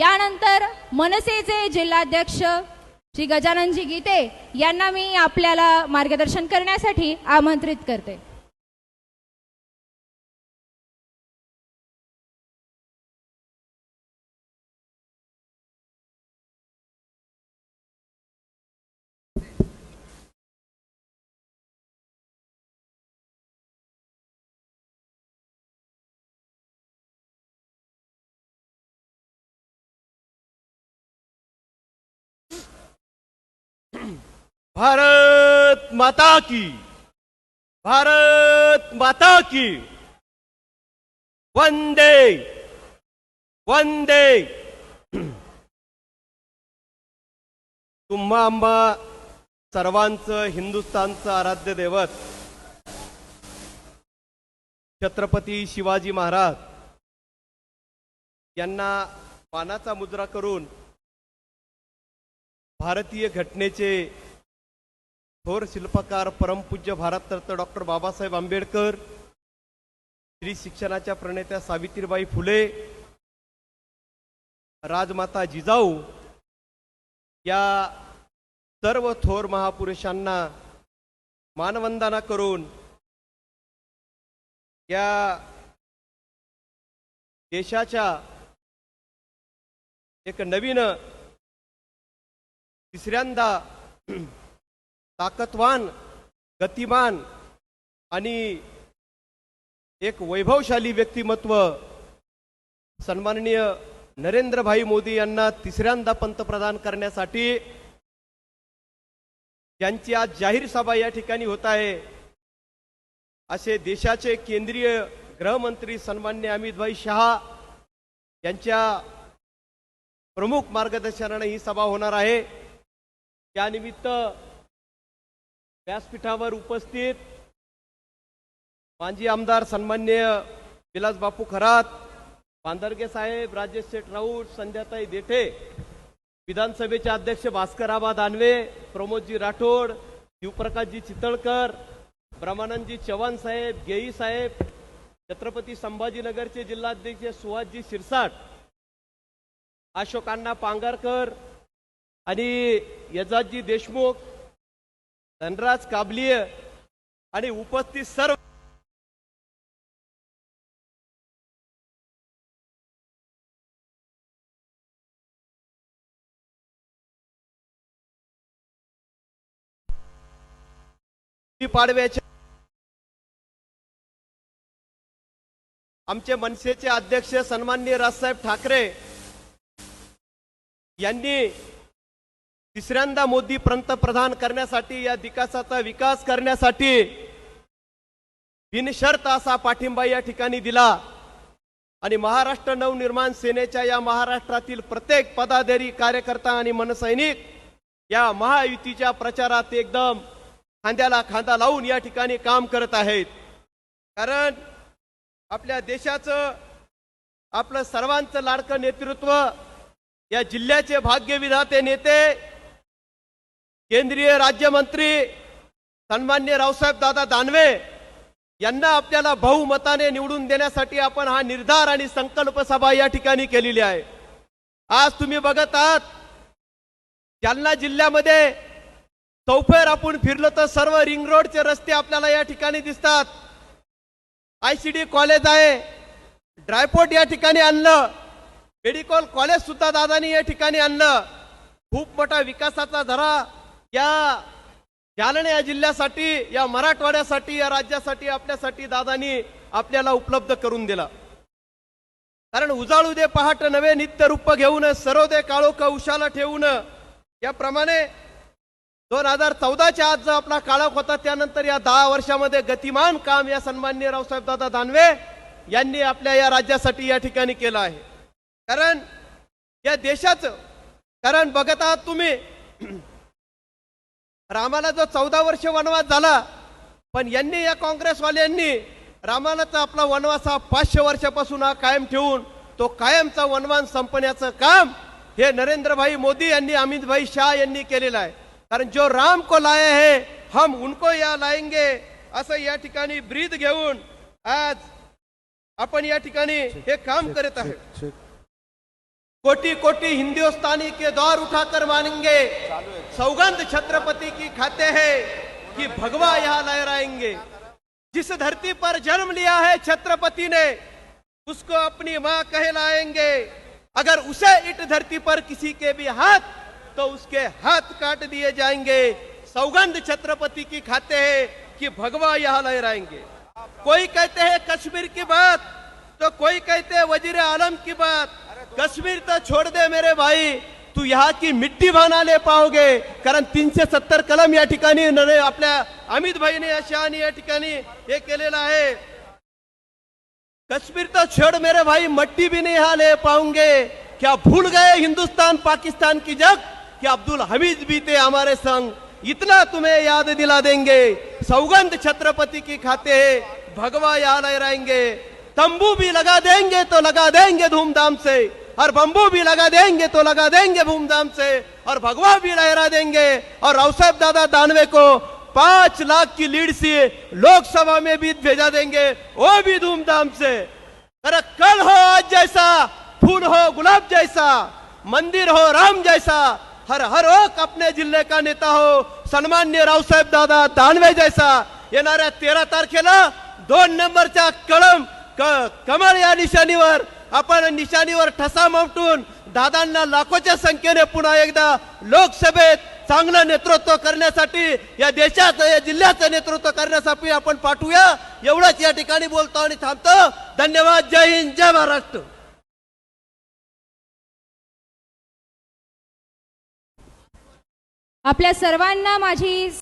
यानंतर मनसेचे जिल्हाध्यक्ष श्री गजाननजी गीते यांना मी आपल्याला मार्गदर्शन करण्यासाठी आमंत्रित करते. भारत माता की। भारत माता की। वंदे। वंदे। तुम्हा आंबा सर्वांचं हिंदुस्थानचं आराध्य दैवत. छत्रपती शिवाजी महाराज यांना मानाचा मुद्रा करून भारतीय घटनेचे थोर शिल्पकार परमपूज्य भारतरत्न डॉक्टर बाबासाहेब आंबेडकर स्त्री शिक्षणाच्या प्रणेत्या सावित्रीबाई फुले राजमाता जिजाऊ या सर्व थोर महापुरुषांना मानवंदना करून या देशाच्या एक नवीन तिसऱ्यांदा ताकदवान गतिमान आणि एक वैभवशाली व्यक्तिमत्व सन्माननीय नरेंद्रभाई मोदी यांना तिसऱ्यांदा पंतप्रधान करण्यासाठी ज्यांची आज जाहीर सभा या ठिकाणी होत आहे. असे देशाचे केंद्रीय गृहमंत्री सन्मान्य अमितभाई शहा यांच्या प्रमुख मार्गदर्शनाने ही सभा होणार आहे. त्यानिमित्त व्यासपीठावर उपस्थित माजी आमदार सन्मान्य विलास बापू खरात बांदरगे साहेब राजेश शेठ राऊत संध्याताई देठे विधानसभेचे अध्यक्ष भास्कराबा दानवे प्रमोदजी राठोड शिवप्रकाशजी चितळकर ब्रह्मानंदजी चव्हाण साहेब गेई साहेब छत्रपती संभाजीनगरचे जिल्हाध्यक्ष सुहासजी शिरसाट अशोकांना पांगारकर आणि यजाजी देशमुख धनराज काबलीय आणि उपस्थित सर्व पाडव्याच्या आमचे मनसेचे अध्यक्ष सन्माननीय राजसाहेब ठाकरे यांनी तिसऱ्यांदा मोदी पंतप्रधान करण्यासाठी या विकासाचा विकास करण्यासाठी बिनशर्त असा पाठिंबा या ठिकाणी दिला. आणि महाराष्ट्र नवनिर्माण सेनेच्या या महाराष्ट्रातील प्रत्येक पदाधिकारी कार्यकर्ता आणि मनसैनिक या महायुतीच्या प्रचारात एकदम खांद्याला खांदा लावून या ठिकाणी काम करत आहेत. कारण आपल्या देशाचं आपलं सर्वांचं लाडकं नेतृत्व या जिल्ह्याचे भाग्यविधाते नेते केंद्रीय राज्यमंत्री सन्मान्य रावसाहेब दादा दानवे यांना आपल्याला बहुमताने निवडून देण्यासाठी आपण हा निर्धार आणि संकल्प सभा या ठिकाणी केलेली आहे. आज तुम्ही बघत आहात जालना जिल्ह्यामध्ये चौफेर आपण फिरलो तर सर्व रिंग रोडचे रस्ते आपल्याला या ठिकाणी दिसतात. आयसीडी कॉलेज आहे ड्रायपोर्ट या ठिकाणी आणलं मेडिकल कॉलेज सुद्धा दादानी या ठिकाणी आणलं. खूप मोठा विकासाचा धरा या जालना या जिल्ह्यासाठी या मराठवाड्यासाठी या राज्यासाठी आपल्यासाठी दादानी आपल्याला उपलब्ध करून दिला. कारण उजाळू दे पहाट नवे नित्य रूप घेऊन सर्व दे काळोख उशाला ठेवून. याप्रमाणे दोन हजार चौदाच्या आज जो आपला काळोख होता त्यानंतर या दहा वर्षामध्ये गतिमान काम या सन्मान्य रावसाहेब दादा दानवे यांनी आपल्या या राज्यासाठी या ठिकाणी केलं आहे. कारण या देशाचं कारण बघत आहात तुम्ही रामाला जो चौदा वर्ष वनवास झाला पण यांनी या काँग्रेसवाल्यांनी रामानाचा आपला वनवास हा पाचशे वर्षापासून हा कायम ठेवून तो कायमचा वनवास संपण्याचं काम हे नरेंद्रभाई मोदी यांनी अमित भाई शाह यांनी केलेलं आहे. कारण जो राम को लाए है हम उनको या लाएंगे असं या ठिकाणी ब्रीद घेऊन आज आपण या ठिकाणी हे काम करत आहे कोटि कोटि हिंदुस्तानी के दौर उठाकर मानेंगे। सौगंध छत्रपति की खाते हैं कि भगवा यहाँ लहराएँगे। जिस धरती पर जन्म लिया है छत्रपति ने उसको अपनी माँ कहलाएँगे। अगर उसे इट धरती पर किसी के भी हाथ तो उसके हाथ काट दिए जाएँगे। सौगंध छत्रपति की खाते हैं कि भगवा यहाँ लहराएँगे। कोई कहते हैं कश्मीर की बात तो कोई कहते हैं वज़ीर आलम की बात। कश्मीर तो छोड़ दे मेरे भाई। तू यहाँ की मिट्टी भाना ले पाओगे। कारण तीन तीनशे सत्तर कलम या ठिकाणी आपल्या अमित भाईने शहानी या कश्मीर तो छोड़ मेरे भाई, मट्टी भी नहीं यहाँ ले पाऊँगे। क्या भूल गए हिंदुस्तान, पाकिस्तान की जग? कि अब्दुल हमीद भी थे हमारे संग? इतना तुम्हें याद दिला देंगे। सौगंध छत्रपति की खाते हैं, भगवा यहाँ लहराएँगे। तंबू भी लगा देंगे तो लगा देंगे धूमधाम से। और बम्बू भी लगा देंगे तो लगा देंगे धूमधाम से, और भगवा भी लहरा देंगे। और रावसाहेब दादा दानवे को पाँच लाख की लीड से लोकसभा में भी भेजा देंगे, वो भी धूमधाम से। अरे कल हो, आज जैसा, फूल हो, गुलाब जैसा, मंदिर हो, राम जैसा, हर हर ओक अपने ज़िले का नेता हो, सन्मान्य रावसाहेब दादा दानवे जैसा। ये येणाऱ्या तेरा तारखेला दोन नंबरच्या कळम क- कमळ या निशाणीवर आपण निशाणीवर ठसा मावटून दादांना लाखोच्या संख्येने पुन्हा एकदा लोकसभेत चांगलं नेतृत्व करण्यासाठी या देशाचं या जिल्ह्याचं नेतृत्व करण्यासाठी आपण पाठवूया. एवढंच या ठिकाणी बोलतो आणि थांबतो. धन्यवाद. जय हिंद जय महाराष्ट्र. आपल्या सर्वांना माझी